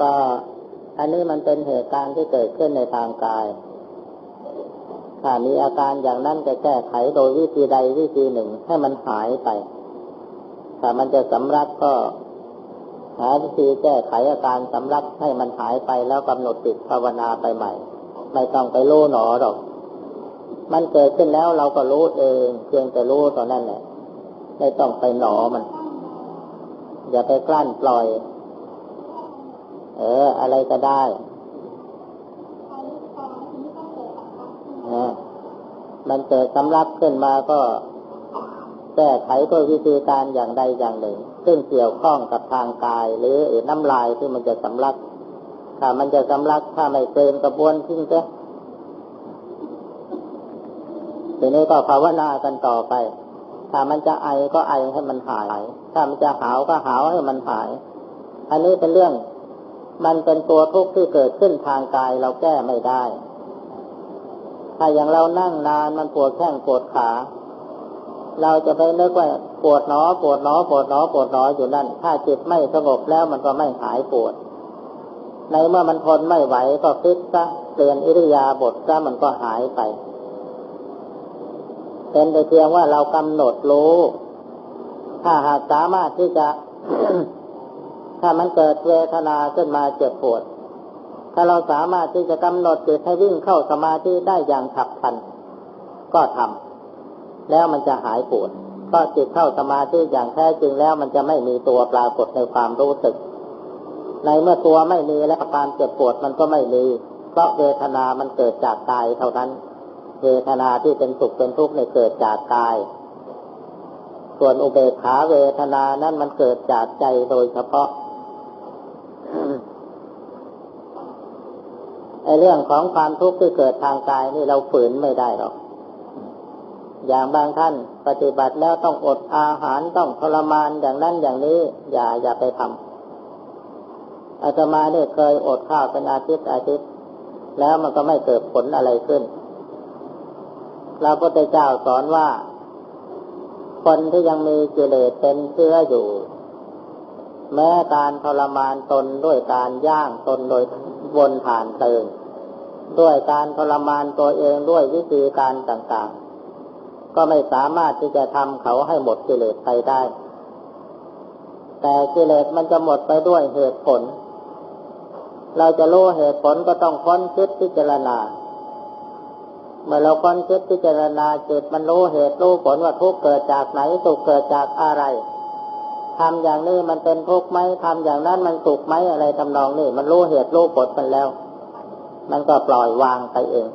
ก็อันนี้มันเป็นเหตุการณ์ที่เกิดขึ้นในทางกาย ถ้ามีอาการอย่างนั้นจะแก้ไขโดยวิธีใดวิธีหนึ่งให้มันหายไป ถ้ามันจะสำลักก็หาวิธีแก้ไขอาการสำลักให้มันหายไปแล้วกำหนดติดภาวนาไปใหม่ ไม่ต้องไปรู้หนอหรอก มันเกิดขึ้นแล้วเราก็รู้เองเพียงแต่รู้ตอนนั้นแหละ ไม่ต้องไปหนอมัน อย่าไปกลั้นปล่อย เออ อะไรก็ได้มันเกิดสำลักขึ้นมาก็แก้ไขด้วยวิธีการอย่างใดอย่างหนึ่ง ซึ่งเกี่ยวข้องกับทางกาย หรือน้ำลายที่มันจะสำลัก ถ้ามันจะสำลักถ้าไม่เกินกระบวนทิ้งเจ้ทีนี้ก็ภาวนากันต่อไป ถ้ามันจะไอก็ไอให้มันหาย ถ้ามันจะหาวก็หาวให้มันหาย อันนี้เป็นเรื่อง มันเป็นตัวทุกข์ที่เกิดขึ้นทางกายเราแก้ไม่ได้ ถ้าอย่างเรานั่งนานมันปวดแข้งปวดขา เราจะไปนึกว่าปวดหนอ ปวดหนอ ปวดหนอ ปวดหนออยู่นั่น ถ้าจิตไม่สงบแล้วมันก็ไม่หายปวด ในเมื่อมันทนไม่ไหวก็ฟิกซะเปลี่ยนอิริยาบถซะมันก็หายไปเป็นแต่เพียงว่าเรากำหนดรู้ ถ้าหากสามารถที่จะ ถ้ามันเกิดเวทนาขึ้นมาเจ็บปวด ถ้าเราสามารถที่จะกำหนดจิตให้วิ่งเข้าสมาธิได้อย่างฉับพลัน ก็ทำแล้วมันจะหายปวดก็จิตเข้าสมาธิอย่างแท้จริงแล้วมันจะไม่มีตัวปรากฏในความรู้สึก ในเมื่อตัวไม่มีและการเจ็บปวดมันก็ไม่มี เพราะเวทนามันเกิดจากกายเท่านั้น เวทนาที่เป็นสุขเป็นทุกข์ในเกิดจากกาย ส่วนอุเบกขาเวทนานั้นมันเกิดจากใจโดยเฉพาะไอ เรื่องของความทุกข์ที่เกิดทางกายนี่เราฝืนไม่ได้หรอก อย่างบางท่านปฏิบัติแล้วต้องอดอาหารต้องทรมานอย่างนั้นอย่างนี้ อย่าอย่าไปทำอาตมาเนี่ยเคยอดข้าวเป็นอาทิตย์อาทิตย์ แล้วมันก็ไม่เกิดผลอะไรขึ้นพระพุทธเจ้าสอนว่า คนที่ยังมีกิเลสเป็นเชื้ออยู่ แม้การทรมานตนด้วยการย่างตนโดยวนผ่านเติง ด้วยการทรมานตัวเองด้วยวิธีการต่างๆ ก็ไม่สามารถที่จะทำเขาให้หมดกิเลสไปได้ แต่กิเลสมันจะหมดไปด้วยเหตุผล เราจะรู้เหตุผลก็ต้องค้นคิดพิจารณา เมื่อเราค้นคิดพิจารณาจิตมันรู้เหตุรู้ผลว่าทุกเกิดจากไหนสุขเกิดจากอะไรทำอย่างนี้มันเป็นทุกข์ไหมทำอย่างนั้นมันสุขไหมอะไรทำนองนี้มันรู้เหตุรู้ผลมันแล้ว มันก็ปล่อยวางไปเอง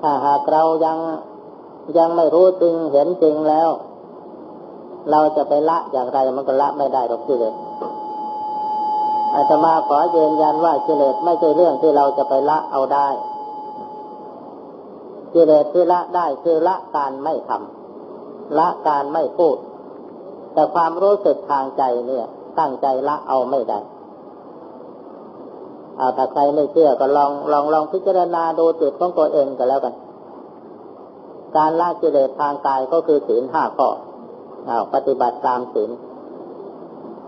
ถ้าหากเรายังยังไม่รู้จริงเห็นจริงแล้ว เราจะไปละอย่างไรมันก็ละไม่ได้หรอกกิเลสอาตมาขอยืนยันว่ากิเลสไม่ใช่เรื่องที่เราจะไปละเอาได้กิเลสที่ละได้คือละการไม่ทำละการไม่พูด แต่ความรู้สึกทางใจเนี่ย ตั้งใจละเอาไม่ได้ เอาถ้าใครไม่เชื่อก็ลองลองลองพิจารณาดูจิตของตัวเองก็แล้วกัน การละกิเลสทางกายก็คือศีลห้าข้อเอาปฏิบัติตามศีล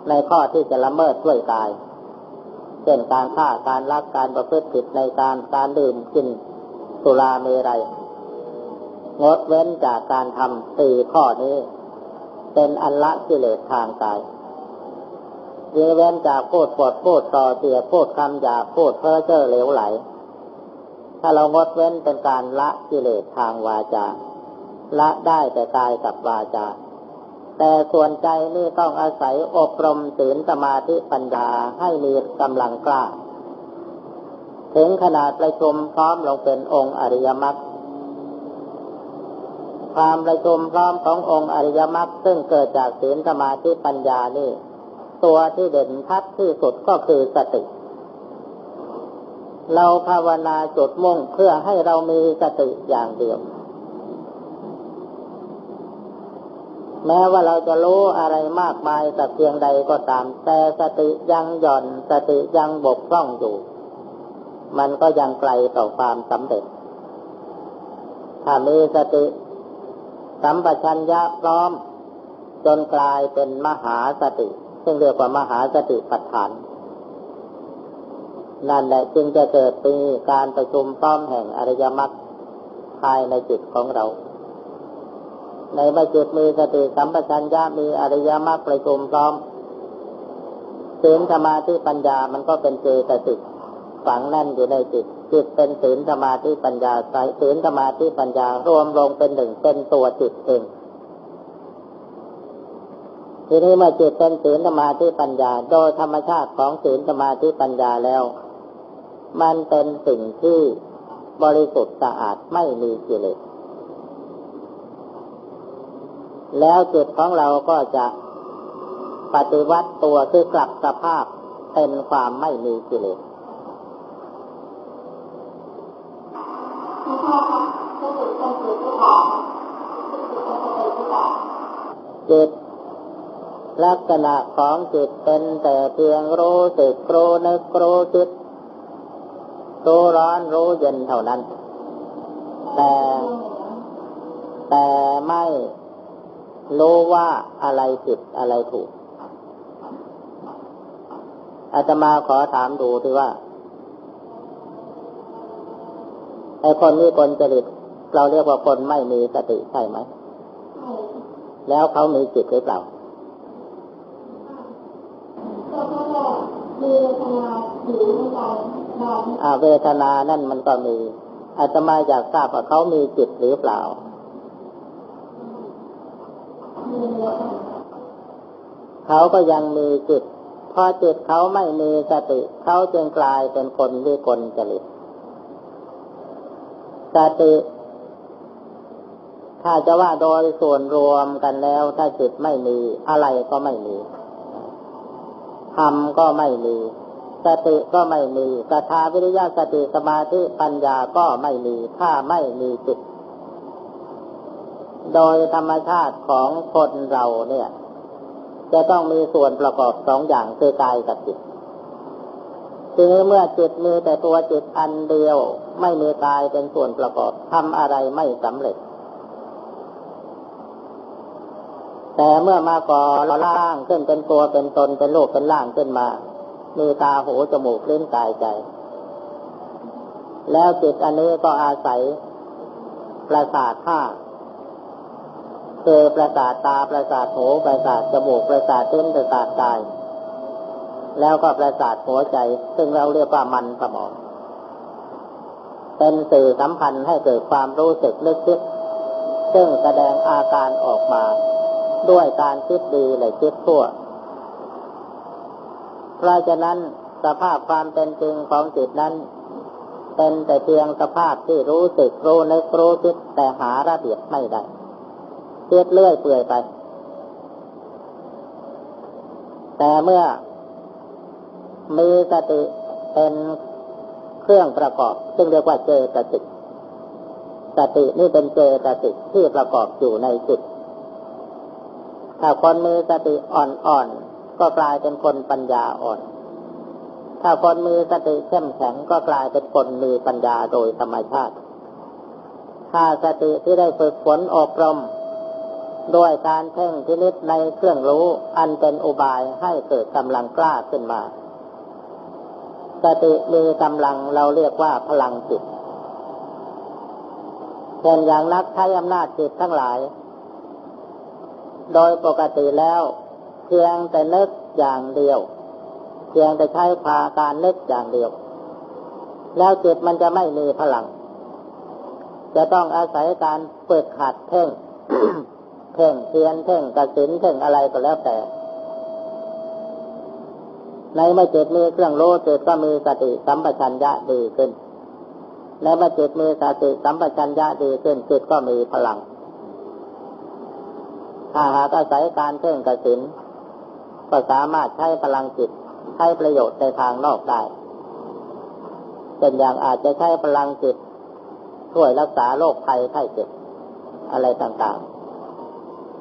ในข้อที่จะละเมิดด้วยกาย เช่นการฆ่าการลักการประพฤติผิดในการการดื่มกินสุราเมรัยงดเว้นจากการทำสี่ข้อนี้ เป็นอันละกิเลสทางกาย เว้นจากพูดปดพูดต่อเสียพูดคำหยาพูดเพ้อเจ้อเหลวไหล ถ้าเรางดเว้นเป็นการละกิเลสทางวาจา ละได้แต่กายกับวาจา แต่ส่วนใจนี่ต้องอาศัยอบรมศีลสมาธิปัญญาให้มีกำลังกล้า ถึงขนาดประชุมพร้อมลงเป็นองค์อริยมรรคความประชุมพร้อมขององค์อริยมรรคซึ่งเกิดจากศีลสมาธิปัญญานี่ ตัวที่เด่นทัดที่สุดก็คือสติ เราภาวนาจุดมุ่งเพื่อให้เรามีสติอย่างเดียว แม้ว่าเราจะรู้อะไรมากมายแต่เพียงใดก็ตาม แต่สติยังหย่อนสติยังบกพร่องอยู่ มันก็ยังไกลต่อความสำเร็จ ถ้ามีสติสัมปชัญญะพร้อมจนกลายเป็นมหาสติ ซึ่งเรียกว่ามหาสติปัฏฐาน นั่นแหละจึงจะเกิดปีการประชุมต้อมแห่งอริยมรรคภายในจิตของเรา ในเมื่อจิตมีสติสัมปชัญญะมีอริยมรรคประชุมพร้อมศีลสมาธิปัญญามันก็เป็นเจตสิกฝังแน่นอยู่ในจิต จิตเป็นศีลสมาธิปัญญาสายศีลสมาธิปัญญารวมลงเป็นหนึ่งเป็นตัวจิตเอง ทีนี้เมื่อจิตเป็นศีลสมาธิปัญญา โดยธรรมชาติของศีลสมาธิปัญญาแล้ว มันเป็นสิ่งที่บริสุทธิ์สะอาดไม่มีกิเลสแล้วจิตของเราก็จะปฏิวัติตัวคือกลับสภาพเป็นความไม่มีกิเลสจิต ลักษณะของจิตเป็นแต่เพียงรู้สึกรู้นึกรู้คิดรู้ร้อนรู้เย็นเท่านั้น แต่แต่ไม่รู้ว่าอะไรผิดอะไรถูก อาตมาขอถามดูที่ว่าไอ้คนนี้คนจริตเราเรียกว่าคนไม่มีสติใช่ไหม แล้วเขามีจิตหรือเปล่า อาเวทนานั่นมันก็มีอาตมาอยากทราบว่าเขามีจิตหรือเปล่า เขาก็ยังมีจิตพอจิตเขาไม่มีสติ เขาจึงกลายเป็นคนวิกลจริตสติ ถ้าจะว่าโดยส่วนรวมกันแล้ว ถ้าจิตไม่มีอะไรก็ไม่มี ธรรมก็ไม่มีสติก็ไม่มีกถาวิริยะสติสมาธิปัญญาก็ไม่มีถ้าไม่มีจิต โดยธรรมชาติของคนเราเนี่ย จะต้องมีส่วนประกอบสองอย่างคือกายกับจิตทีนี้เมื่อจิตมีแต่ตัวจิตอันเดียว ไม่มีกายเป็นส่วนประกอบทำอะไรไม่สำเร็จ แต่เมื่อมาก่อล่างขึ้นเป็นตัวเป็นตนเป็นโลกเป็นล่างขึ้นมา มีตาหูจมูกเลิ้นกายใจ แล้วจิตอันนี้ก็อาศัยประสาทห้าคือประสาทตาประสาทหูประสาทจมูกประสาทลิ้นประสาทกาย แล้วก็ประสาทหัวใจ ซึ่งเราเรียกว่ามันสมอง เป็นสื่อสัมพันธ์ให้เกิดความรู้สึกนึกคิดซึ่งแสดงอาการออกมา ด้วยการคิดดีและคิดชั่ว เพราะฉะนั้นสภาพความเป็นจริงของจิตนั้น เป็นแต่เพียงสภาพที่รู้สึกรู้นึกรู้คิดแต่หาระเบียบไม่ได้เทียดเลื่อยเปื่อยไป แต่เมื่อมีสติเป็นเครื่องประกอบ ซึ่งเรียกว่าเจตสิกสตินี่เป็นเจตสิกที่ประกอบอยู่ในจิต ถ้าคนมีสติอ่อนๆก็กลายเป็นคนปัญญาอ่อน ถ้าคนมีสติเข้มแข็งก็กลายเป็นคนมีปัญญาโดยธรรมชาติ ถ้าสติที่ได้ฝึกฝนอบรมด้วยการเพ่งพินิษในเครื่องรู้ อันเป็นอุบายให้เกิดกำลังกล้าขึ้นมา สติมีกำลังเราเรียกว่าพลังจิตเช่นอย่างนักใช้อำนาจจิตทั้งหลาย โดยปกติแล้ว เพียงแต่นึกอย่างเดียว เพียงแต่ใช้พาการนึกอย่างเดียว แล้วจิตมันจะไม่มีพลัง จะต้องอาศัยการฝึกหัดเพ่งเพ่งเพียนเพ่งกระสินเพ่งอะไรก็แล้วแต่ ในเมื่อจิตมีเครื่องรู้จิตก็มีสติสัมปชัญญะดีขึ้นในเมื่อจิตมีสติสัมปชัญญะดีขึ้นจิตก็มีพลัง ถ้าหากอาศัยการเพ่งกสินก็สามารถใช้พลังจิตใช้ประโยชน์ในทางนอกได้เป็นอย่างอาจจะใช้พลังจิตช่วยรักษาโรคภัยไข้เจ็บอะไรต่าง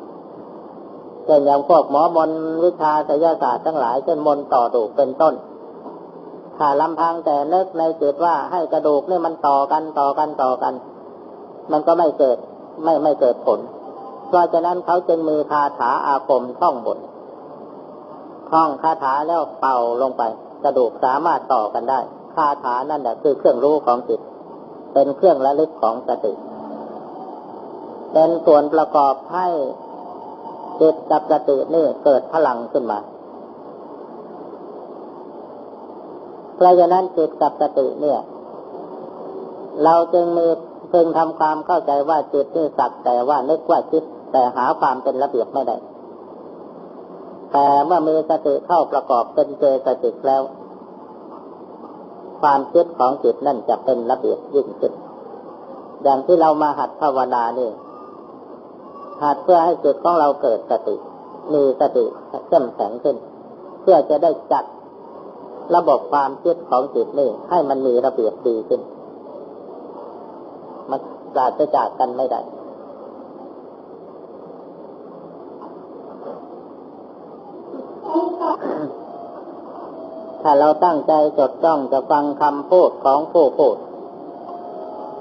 ๆเช่นอย่างพวกหมอมนวิชาศยศาสตร์ทั้งหลายเช่นมนต่อดูกเป็นต้นถ้าลำพังแต่เนึกในจิตว่าให้กระดูกนี่มันต่อกันต่อกันต่อกัน มันก็ไม่เกิดไม่ไม่เกิดผล เพราะฉะนั้นเขาจึงมีคาถาอาคมท่องบทท่องคาถาแล้วเป่าลงไป กระดูกสามารถต่อกันได้ คาถานั่นแหละคือเครื่องรู้ของจิต เป็นเครื่องระลึกของสติ เป็นส่วนประกอบให้จิตกับสตินี่เกิดพลังขึ้นมาเพราะฉะนั้นจิตกับสติเนี่ย เราจึงมีพึงทำความเข้าใจว่าจิตนี่สักแต่ว่านึกว่าคิด แต่หาความเป็นระเบียบไม่ได้ แต่เมื่อมีสติเข้าประกอบเป็นเจตสิกแล้ว ความคิดของจิตนั่นจะเป็นระเบียบยิ่งขึ้น อย่างที่เรามาหัดภาวนานี่หัดเพื่อให้จิตของเราเกิดสติ มีสติเข้มแข็งขึ้น เพื่อจะได้จัดระบบความคิดของจิตนี่ให้มันมีระเบียบดีขึ้น มันปราศจากกันไม่ได้ ถ้าเราตั้งใจจดจ้องจะฟังคำพูดของผู้พูด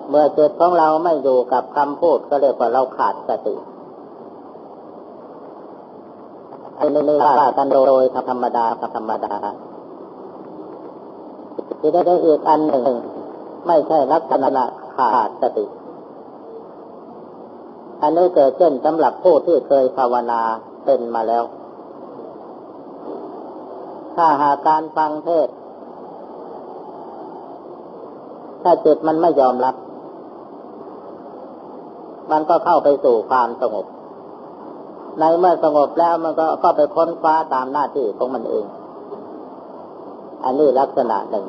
เมื่อจิตของเราไม่อยู่กับคำพูดก็เรียกว่าเราขาดสติไอ้นี่ว่ากันโดยธรรมดาธรรมดาที่ได้อีกอันหนึ่ง ไม่ใช่ลักษณะขาดสติ อันนี้เกิดขึ้นสำหรับผู้ที่เคยภาวนาเป็นมาแล้ว ถ้าหากการฟังเทศ ถ้าจิตมันไม่ยอมรับ มันก็เข้าไปสู่ความสงบ ในเมื่อสงบแล้วมันก็ก็ไปค้นคว้าตามหน้าที่ของมันเอง อันนี้ลักษณะหนึ่ง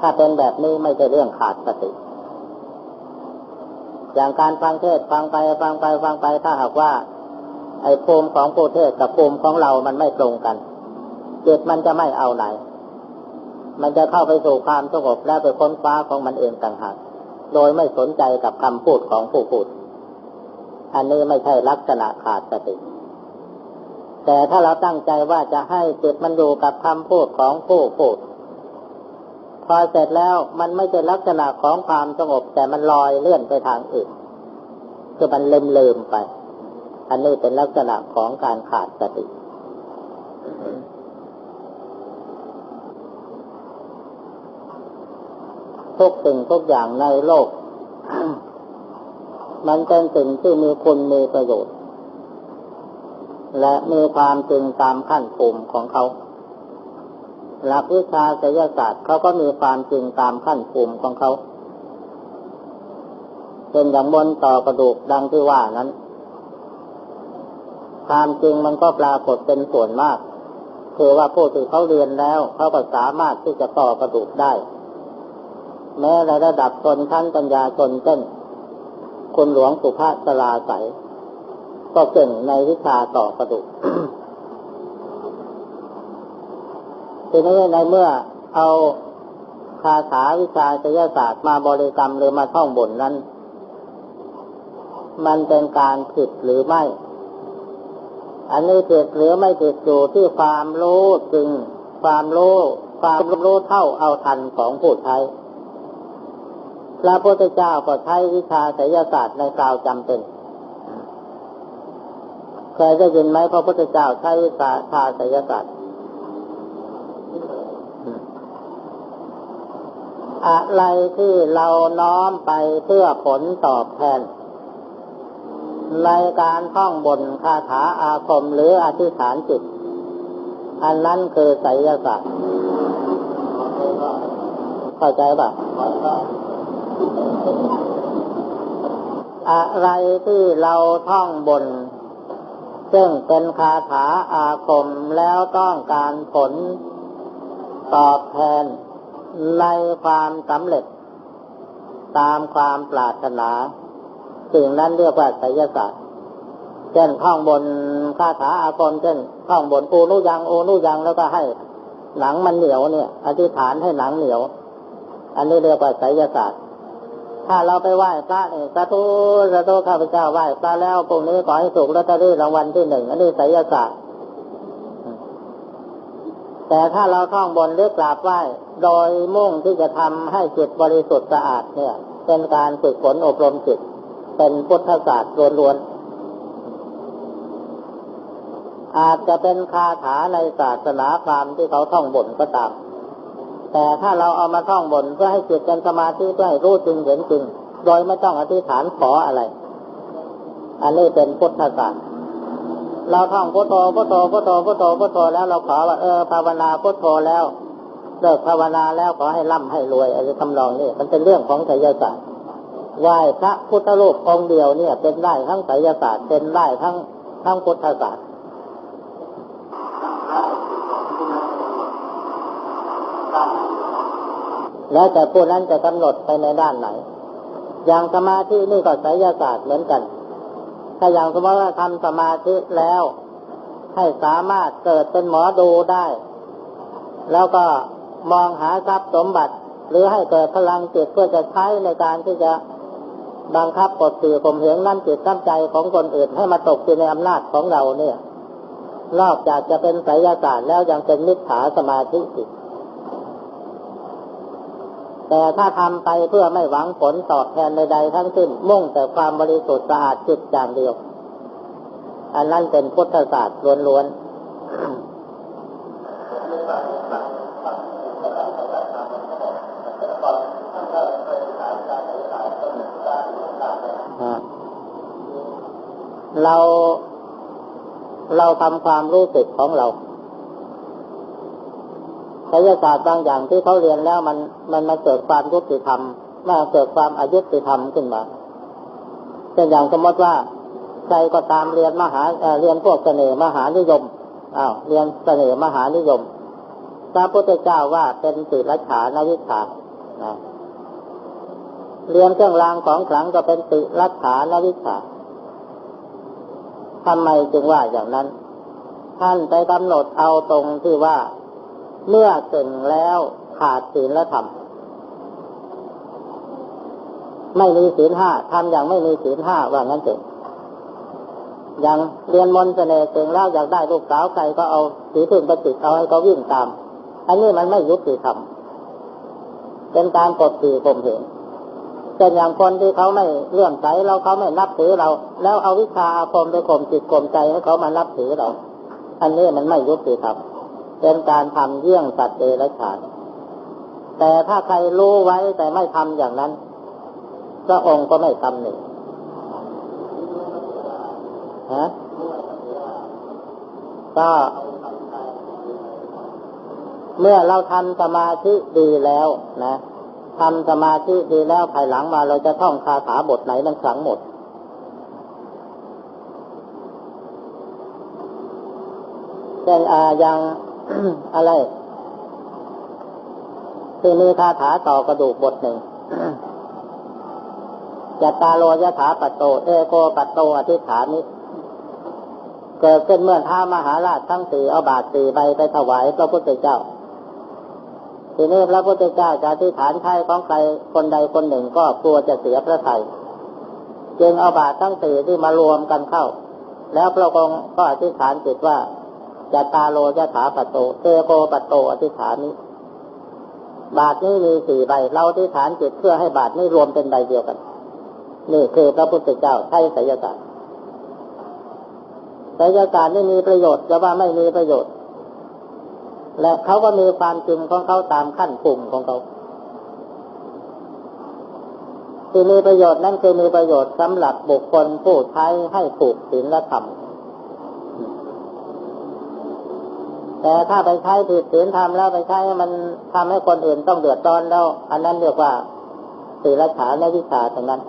ถ้าเป็นแบบนี้ไม่ใช่เรื่องขาดสติ อย่างการฟังเทศฟังไปฟังไปฟังไปถ้าหากว่า ไอ้ภูมิของผู้เทศกับภูมิของเรามันไม่ตรงกัน จิตมันจะไม่เอาไหน มันจะเข้าไปสู่ความสงบแล้วไปค้นคว้าของมันเองต่างหาก โดยไม่สนใจกับคำพูดของผู้พูด อันนี้ไม่ใช่ลักษณะขาดสติ แต่ถ้าเราตั้งใจว่าจะให้จิตมันอยู่กับคำพูดของผู้พูด พอเสร็จแล้วมันไม่ใช่ลักษณะของความสงบ แต่มันลอยเลื่อนไปทางอื่นคือมันลืมลืมไป อันนี้เป็นลักษณะของการขาดสติ ทุกสิ่งทุกอย่างในโลก มันเป็นสิ่งที่มีคุณมีประโยชน์ และมีความจริงตามขั้นภูมิของเขา หลักวิชาศิลศาสตร์เขาก็มีความจริงตามขั้นภูมิของเขาเป็นอย่างบนต่อกระดูกดังที่ว่านั้น ความจริงมันก็ปรากฏเป็นส่วนมาก คือว่าผู้ที่เขาเรียนแล้ว เขาก็สามารถที่จะต่อกระดูกได้ แม้ในระดับชนชั้นปัญญาชนเช่นคุณหลวงสุภาษลาใสก็เก่งในวิชาต่อกระดูกทีนี้ในเมื่อเอาคาถาวิชาศิลศาสตร์มาบริกรรมหรือมาท่องบนนั้น มันเป็นการผิดหรือไม่ อันนี้ผิดหรือไม่ผิดอยู่ที่ความรู้จริงความรู้ ความรู้เท่าเอาทันของผู้ใช้ พระพุทธเจ้าก็ใช้วิชาไสยศาสตร์ในกล่าวจำเป็น เคยได้ยินไหมพระพุทธเจ้าใช้วิชาไสยศาสตร์อะไรที่เราน้อมไปเพื่อผลตอบแทน ในการท่องบนคาถาอาคมหรืออธิษฐานจิต อันนั้นคือไสยศาสตร์เข้าใจป่ะ อะไรที่เราท่องบน ซึ่งเป็นคาถาอาคมแล้วต้องการผลตอบแทนในความสำเร็จ ตามความปรารถนา สิ่งนั้นเรียกว่าไสยศาสตร์เช่นท่องบนคาถาอาคมเช่นท่องบนโอนุยังโอนุยังแล้วก็ให้หนังมันเหนียวเนี่ย อธิษฐานให้หนังเหนียว อันนี้เรียกว่าไสยศาสตร์ ถ้าเราไปไหว้พระเนี่ยสาธุสาธุข้าพเจ้าไหว้พระแล้วพรุ่งนี้ขอให้ถูกลอตเตอรี่รางวัลที่หนึ่งอันนี้ไสยศาสตร์แต่ถ้าเราท่องบนหรือกราบไหว้ โดยมุ่งที่จะทำให้จิตบริสุทธิ์สะอาดเนี่ย เป็นการฝึกฝนอบรมจิต เป็นพุทธศาสตร์ล้วนๆอาจจะเป็นคาถาในศาสนาพราหมณ์ที่เขาท่องบนก็ตาม แต่ถ้าเราเอามาท่องบนเพื่อให้จิตเป็นสมาธิเพื่อให้รู้จริงเห็นจริง โดยไม่ต้องอธิษฐานขออะไร อันนี้เป็นพุทธศาสตร์เราท่องพุทโธพุทโธพุทโธพุทโธพุทโธแล้วเราขอว่าเออภาวนาพุทโธแล้วเลิกภาวนาแล้วขอให้ร่ำให้รวยอะไรทำนองนี้มันเป็นเรื่องของไสยศาสตร์ไหว้พระพุทธรูปองค์เดียวเนี่ย เป็นได้ทั้งไสยศาสตร์เป็นได้ทั้งทั้งพุทธศาสตร์ แล้วแต่ผู้นั้นจะกำหนดไปในด้านไหน อย่างสมาธินี่ก็ไสยศาสตร์เหมือนกัน ถ้าอย่างสมมติว่าทำสมาธิแล้ว ให้สามารถเกิดเป็นหมอดูได้ แล้วก็มองหาทรัพย์สมบัติ หรือให้เกิดพลังจิตเพื่อจะใช้ในการที่จะบังคับกดสื่อข่มเหงนั่นจิตตั้งใจของคนอื่นให้มาตกอยู่ในอำนาจของเราเนี่ย นอกจากจะเป็นไสยศาสตร์แล้วยังเป็นมิจฉาสมาธิอีก แต่ถ้าทำไปเพื่อไม่หวังผลตอบแทนใดๆทั้งสิ้น มุ่งแต่ความบริสุทธิ์สะอาดจิตอย่างเดียว อันนั้นเป็นพุทธศาสตร์ล้วนๆเราเราทำความรู้สึกของเรา ไสยศาสตร์บางอย่างที่เขาเรียนแล้วมันมันมาเกิดความยุติธรรมมาเกิดความอายุติธรรมขึ้นมาเช่นอย่างสมมติว่าใครก็ตามเรียนมหาเรียนพวกเสน่ห์มหานิยมอ้าวเรียนเสน่ห์มหานิยมพระพุทธเจ้าว่าเป็นสิรัฉานวิชาเรียนเครื่องรางของขลังก็เป็นสิรัฉานวิชาทำไมจึงว่าอย่างนั้น ท่านไปกำหนดเอาตรงที่ว่า เมื่อเก่งแล้วขาดศีลและธรรมไม่มีศีลห้าทำอย่างไม่มีศีลห้าว่างั้นเถอะอย่างเรียนมนต์เสน่ห์เก่งแล้วอยากได้ลูกสาวใครก็เอาสีพึ่งไปติดเอาให้เขาวิ่งตาม อันนี้มันไม่ยุติธรรมเป็นการกดขี่ข่มเหงเป็นอย่างคนที่เขาไม่เลื่อมใสเราเขาไม่นับถือเรา แล้วเอาวิชาอาคมไปข่มจิตข่มใจให้เขามานับถือเรา อันนี้มันไม่ยุติธรรม เป็นการทำเยี่ยงสัตว์เดรัจฉาน แต่ถ้าใครรู้ไว้แต่ไม่ทำอย่างนั้นพระองค์ก็ไม่ทำหนึ่งฮะก็เมื่อเราทำสมาธิดีแล้วนะทำสมาธิดีแล้วภายหลังมาเราจะท่องคาถาบทไหนมันขลังหมด เช่นออย่าง อะไร ที่มีคาถาต่อกระดูกบทหนึ่งจัตตาโลยถาปัตโต เอโกปัตโตอธิฐานิเกิดขึ้นเมื่อท้ามหาราชทั้งสี่เอาบาตรสี่ใบไปถวายพระพุทธเจ้า ทีนี้พระพุทธเจ้าจะอธิฐานใช้ของใครคนใดคนหนึ่งก็กลัวจะเสียพระทัยจึงเอาบาตรทั้งสี่ที่มารวมกันเข้า แล้วพระองค์ก็อธิษฐานจิตว่า จะตาโลจะถาปโตเตโกปโตอธิษฐานนี้บาทนี้มีสี่ใบ เราอธิษฐานจิตเพื่อให้บาทนี้รวมเป็นใบเดียวกัน นี่คือพระพุทธเจ้าใช้ไสยศาสตร์ไสยศาสตร์นี่มีประโยชน์จะว่าไม่มีประโยชน์ และเขาก็มีความจริงของเขาตามขั้นภูมิของเขาที่มีประโยชน์นั่นคือมีประโยชน์สำหรับบุคคลผู้ใช้ให้ถูกศีลและธรรม แต่ถ้าไปใช้ผิดศีลธรรมแล้วไปใช้มันทำให้คนอื่นต้องเดือดร้อนแล้ว อันนั้นเรียกว่าศีลฐานในวิชาตรงนั้น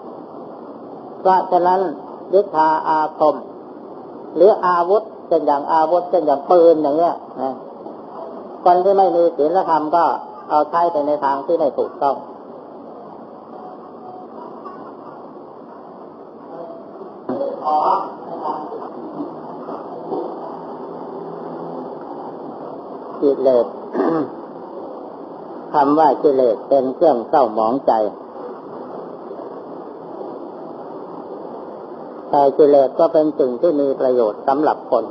เพราะฉะนั้นวิชาอาคม หรืออาวุธเช่นอย่างอาวุธเช่นอย่างปืนอย่างเงี้ยคนที่ไม่มีศีลธรรมก็เอาใช้ไปในทางที่ไม่ถูกต้อง กิเลสคำว่ากิเลสเป็นเครื่องเศร้าหมองใจ แต่กิเลสก็เป็นสิ่งที่มีประโยชน์สำหรับคน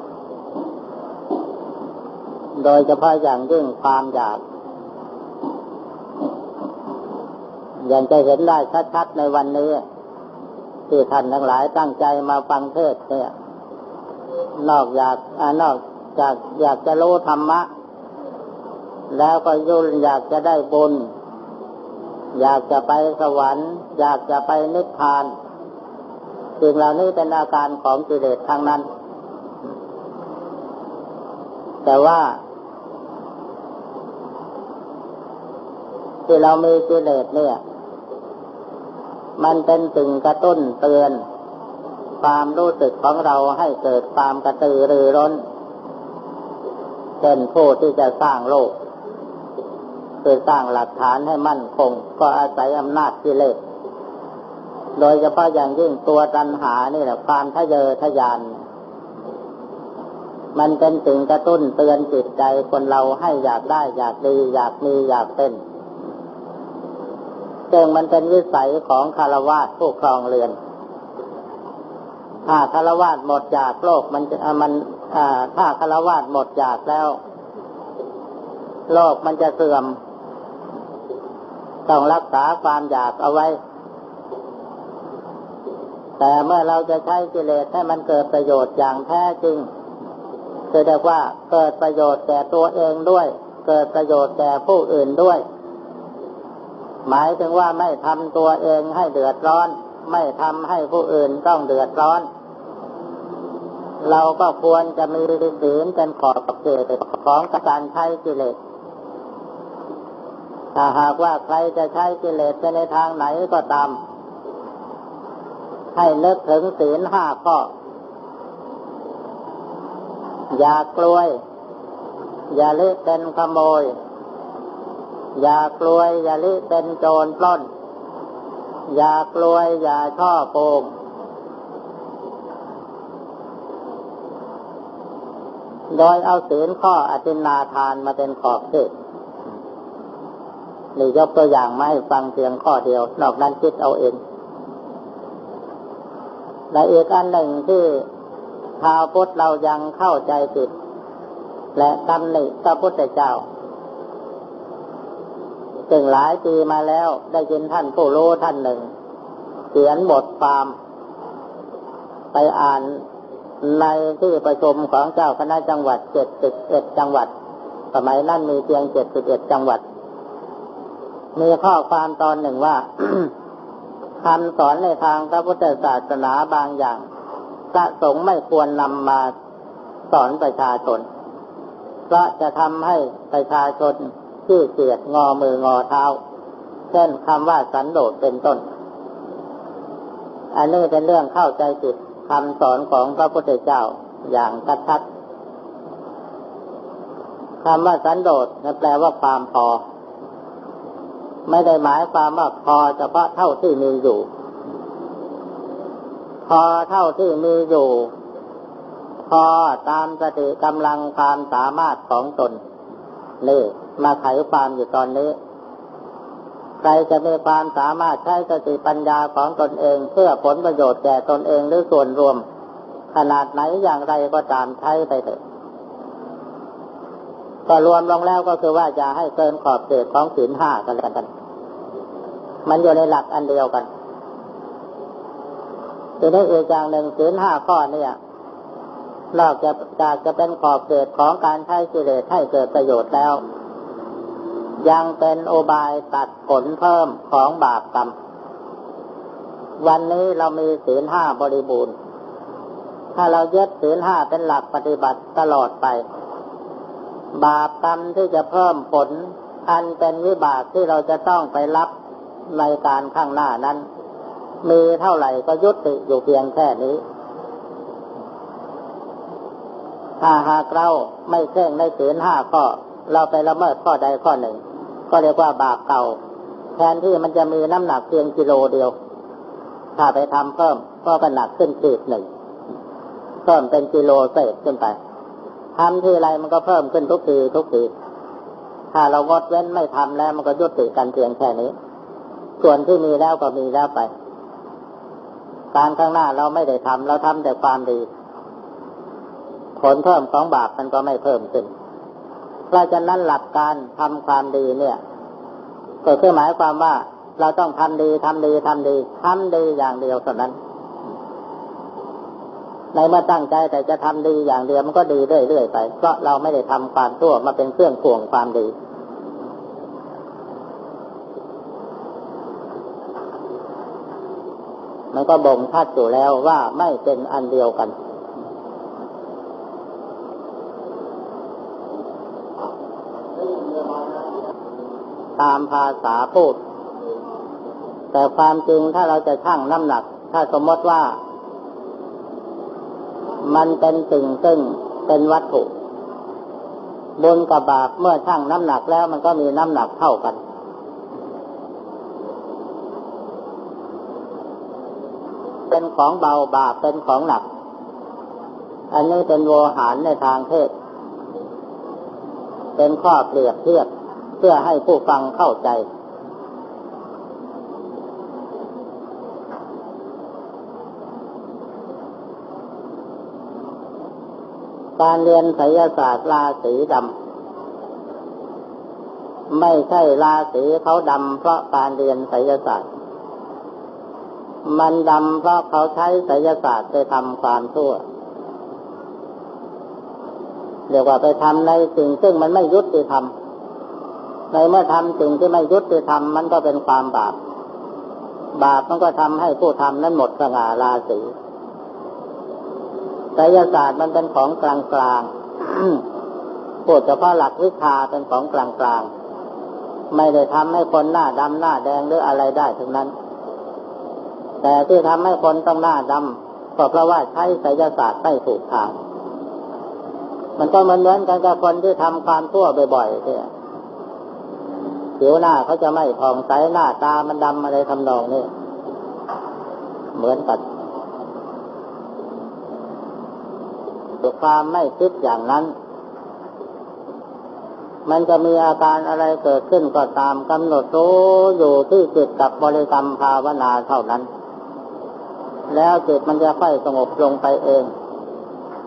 โดยเฉพาะอย่างยิ่งความอยากอย่างจะเห็นได้ชัดๆในวันนี้ ที่ท่านทั้งหลายตั้งใจมาฟังเทศเนี่ย นอกจากอนอกจากอยากจะรู้ธรรมะ แล้วก็ยุ่นอยากจะได้บุญ อยากจะไปสวรรค์ อยากจะไปนิพพานสิ่งเหล่านี้เป็นอาการของกิเลสทางนั้น แต่ว่า ที่เรามีกิเลสเนี่ย มันเป็นสิ่งกระตุ้นเตือน ความรู้สึกของเราให้เกิดความกระตือรือร้นเป็นผู้ที่จะสร้างโลก คือสร้างหลักฐานให้มั่นคง ก็อาศัยอำนาจกิเลสโดยเฉพาะอย่างยิ่งตัวตัณหานี่แหละความทะเยอทะยาน มันเป็นสิ่งกระตุ้นเตือนจิตใจคนเราให้อยากได้อยากดีอยากมีอยากเป็นซึ่งมันเป็นวิสัยของคารวะผู้ครองเรือน ถ้าคารวะหมดจากโลกมันจะมันถ้าคารวะหมดจากแล้ว โลกมันจะเสื่อม ต้องรักษาความอยากเอาไว้ แต่เมื่อเราจะใช้กิเลสให้มันเกิดประโยชน์อย่างแท้จริงคือเรียกว่าเกิดประโยชน์แก่ตัวเองด้วย เกิดประโยชน์แก่ผู้อื่นด้วย หมายถึงว่าไม่ทำตัวเองให้เดือดร้อน ไม่ทำให้ผู้อื่นต้องเดือดร้อน เราก็ควรจะมีศีลเป็นขอบเขตของการใช้กิเลส ถ้าหากว่าใครจะใช้กิเลสไปในทางไหนก็ตาม ให้นึกถึงศีลห้าข้อ อย่ากลวย อย่าลิเป็นขโมย อย่ากลวย อย่าลิเป็นโจรปล้น อย่ากลวย อย่าช่อโกงโดยเอาศีลข้ออธินาทานมาเป็นขอบเขต นี่ยกตัวอย่างมาให้ฟังเพียงข้อเดียว นอกนั้นคิดเอาเองและอีกอันหนึ่งที่ชาวพุทธเรายังเข้าใจผิด และตำหนิพระพุทธเจ้าจึงหลายปีมาแล้วได้ยินท่านผู้รู้ท่านหนึ่ง เขียนบทความไปอ่านในที่ประชุมของเจ้าคณะจังหวัดเจ็ดสิบเอ็ดจังหวัด สมัยนั้นมีเพียงเจ็ดสิบเอ็ดจังหวัด มีข้อความตอนหนึ่งว่าคำสอนในทางพระพุทธศาสนาบางอย่างพระสงฆ์ไม่ควรนำมาสอนประชาชนเพราะจะทำให้ประชาชนที่เกียดงอมืองอเท้า เช่นคำว่าสันโดษเป็นต้น อันนี้เป็นเรื่องเข้าใจผิดคำสอนของพระพุทธเจ้าอย่างชัดๆคำว่าสันโดษนั่นแปลว่าความพอ ไม่ได้หมายความว่าพอเฉพาะเท่าที่มีอยู่ พอเท่าที่มีอยู่ พอตามสติกำลังความสามารถของตนนี่มาไขความอยู่ตอนนี้ ใครจะมีความสามารถใช้สติปัญญาของตนเอง เพื่อผลประโยชน์แก่ตนเองหรือส่วนรวม ขนาดไหนอย่างไรก็ตามใช้ไปเถอะ ก็รวมลงแล้วก็คือว่าจะให้เกินขอบเขตของศีลห้ากันแล้วกัน มันอยู่ในหลักอันเดียวกันทีนี้อีกอย่างหนึ่งศีลห้าข้อเนี่ยนอกจากจากจะเป็นขอบเขตของการใช้กิเลสให้เกิดประโยชน์แล้ว ยังเป็นโอบายตัดผลเพิ่มของบาปกรรม วันนี้เรามีศีลห้าบริบูรณ์ ถ้าเรายึดศีลห้าเป็นหลักปฏิบัติตลอดไป บาปกรรมที่จะเพิ่มผล อันเป็นวิบากที่เราจะต้องไปรับในการข้างหน้านั้น มีเท่าไหร่ก็ยุติอยู่เพียงแค่นี้ ถ้าหากเราไม่เข่งในศีลห้าข้อ เราไปละเมิดข้อใดข้อหนึ่ง ก็เรียกว่าบาปเก่า แทนที่มันจะมีน้ำหนักเพียงกิโลเดียว ถ้าไปทำเพิ่มก็กหนักขึ้นขีดหนึ่งเพิ่มเป็นกิโลเศษขึ้นไป ทำที่ไรมันก็เพิ่มขึ้นทุกทีทุกทีถ้าเรางดเว้นไม่ทำแล้ว มันก็ยุติกันเพียงแค่นี้ ส่วนที่มีแล้วก็มีแล้วไป การข้างหน้าเราไม่ได้ทำเราทำแต่ความดี ผลเพิ่มของบาปมันก็ไม่เพิ่มขึ้น เพราะฉะนั้นหลักการทำความดีเนี่ย ก็คือหมายความว่าเราต้องทำดีทำดีทำดีทำดีอย่างเดียวเท่านั้น ในเมื่อตั้งใจแต่จะทำดีอย่างเดียวมันก็ดีเรื่อยๆไป เพราะเราไม่ได้ทำความชั่วมาเป็นเครื่องข่วงความดี มันก็บ่งชัดอยู่แล้วว่าไม่เป็นอันเดียวกันตามภาษาพูด แต่ความจริงถ้าเราจะชั่งน้ำหนัก ถ้าสมมติว่า มันเป็นสิ่งซึ่งเป็นวัตถุ บุญกับบาปเมื่อชั่งน้ำหนักแล้วมันก็มีน้ำหนักเท่ากัน เป็นของเบาบาปเป็นของหนัก อันนี้เป็นโวหารในทางเทศ เป็นข้อเปรียบเทียบเพื่อให้ผู้ฟังเข้าใจ การเรียนไสยศาสตร์ราศีดำไม่ใช่ราศีเขาดำเพราะการเรียนไสยศาสตร์ มันดำเพราะเขาใช้ไสยศาสตร์ไปทำความชั่วเรียกว่าไปทำในสิ่งซึ่งมันไม่ยุติธรรมในเมื่อทำสิ่งที่ไม่ยุติธรรมมันก็เป็นความบาป บาปมันก็ทำให้ผู้ทำนั้นหมดสง่าราศี ไสยศาสตร์มันเป็นของกลางกลางพูดเฉพาะหลักวิชาเป็นของกลางกลางไม่ได้ทำให้คนหน้าดำหน้าแดงหรืออะไรได้ทั้งนั้น แต่ที่ทำให้คนต้องหน้าดำก็เพราะว่าใช้ไสยศาสตร์ไม่ถูกทาง มันก็เหมือนเหมือนกันกับคนที่ทำความชั่วบ่อยๆเนี่ยผิวหน้าเขาจะไม่ผ่องใสหน้าตามันดำอะไรทำนองนี้เหมือนกัน ความไม่คิดอย่างนั้น มันจะมีอาการอะไรเกิดขึ้นก็ตามกำหนดรู้อยู่ที่จิตกับบริกรรมภาวนาเท่านั้น แล้วจิตมันจะค่อยสงบลงไปเอง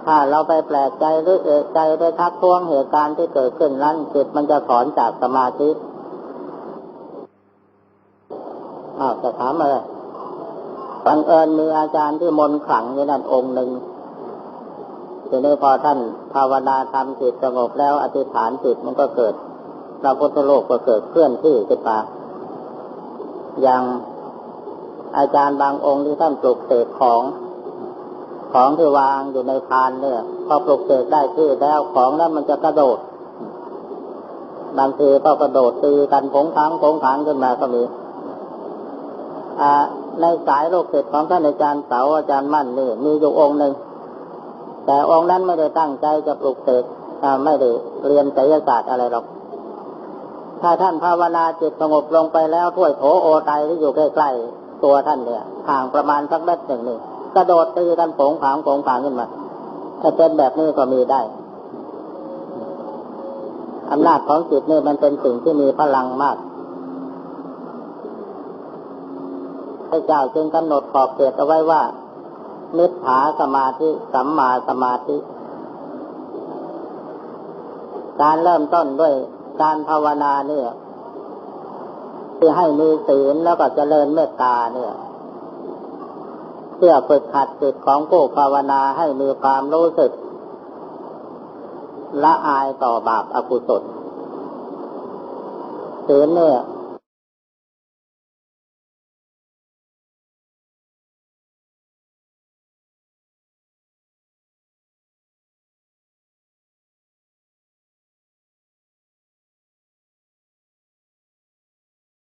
ถ้าเราไปแปลกใจหรือเอกใจไปทักท้วงเหตุการณ์ที่เกิดขึ้นนั้น จิตมันจะถอนจากสมาธิอ้าวจะถามอะไรบังเอิญมีอาจารย์ที่มนขลังอยู่นั่นองค์หนึ่ง ทีนี้พอท่านภาวนาทำจิตสงบแล้วอธิษฐานจิตมันก็เกิดพระพุทธโลกก็เกิดเคลื่อนที่ขึ้นมาอย่างอาจารย์บางองค์ที่ท่านปลุกเสกของ ของที่วางอยู่ในพานเนี่ยพอปลุกเสกได้ที่แล้วของนั้นมันจะกระโดดบางทีก็กระโดดตีกันผงพังผงพังขึ้นมาก็มีในสายโลกเสร็จของท่านอาจารย์เสาอาจารย์มั่นนี่มีอยู่องค์หนึ่ง แต่องค์นั้นไม่ได้ตั้งใจจะปลุกเสกไม่ได้เรียนไสยศาสตร์อะไรหรอก ถ้าท่านภาวนาจิตสงบลงไปแล้วถ้วยโถโอไตที่อยู่ใกล้ๆตัวท่านเนี่ยห่างประมาณสักเมตรหนึ่งนี่กระโดดตีกันผงผางผงผางขึ้นมาถ้าเป็นแบบนี้ก็มีได้อำนาจของจิตนี่มันเป็นสิ่งที่มีพลังมากพระเจ้าจึงกำหนดขอบเขตเอาไว้ว่า มิจฉาสมาธิ สัมมาสมาธิ การเริ่มต้นด้วยการภาวนาเนี่ยที่ให้มีศีลแล้วก็เจริญเมตตาเนี่ย เพื่อฝึกขัดจิตของผู้ภาวนาให้มีความรู้สึก ละอายต่อบาปอกุศลศีลเนี่ย